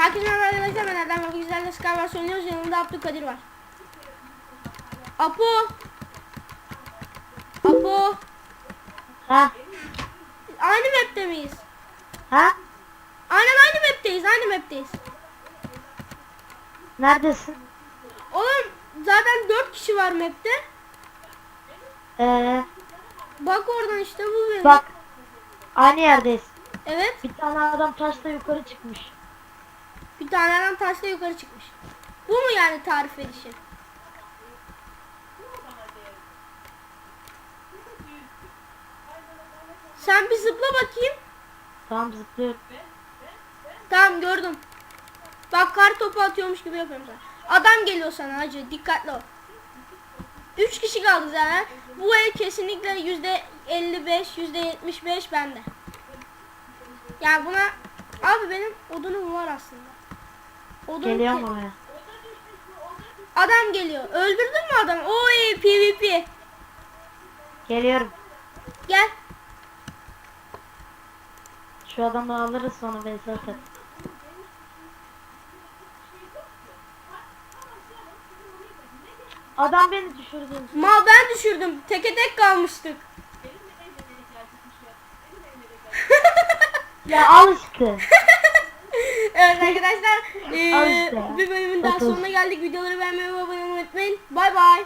Herkese merhaba arkadaşlar ben Erdem Baba Güzel'le Skywars oynuyoruz yanımda Abdülkadir var. Apo. Apo. Ha? Aynı map'te miyiz? Ha? Aynen aynı map'teyiz aynı map'teyiz. Neredesin? Oğlum zaten 4 kişi var map'te. Ee, Bak oradan işte bu benim. bak. Aynı yerdeyiz. Evet Bir tane adam taşla yukarı çıkmış. Bir tane adam taşla yukarı çıkmış. Bu mu yani tarif edişi? Sen bir zıpla bakayım. Tamam zıplıyorum. Tamam gördüm. Bak kar topu atıyormuş gibi yapıyorum sana. Adam geliyor sana hacı dikkatli ol. 3 kişi kaldı zaten. Bu el kesinlikle yüzde 55 yüzde 75 bende. Yani buna abi benim odunum var aslında. Odun Geliyorum oraya. Adam geliyor. Öldürdün mü adamı? Oy PvP. Geliyorum. Gel. Şu adamı alırız sonra vs atar. Adam beni düşürdü. Ma ben düşürdüm. Teke tek kalmıştık. Ya al işte. Evet arkadaşlar işte. bir bölümün daha sonuna geldik. Videoları beğenmeyi ve abone olmayı unutmayın. Bay bay.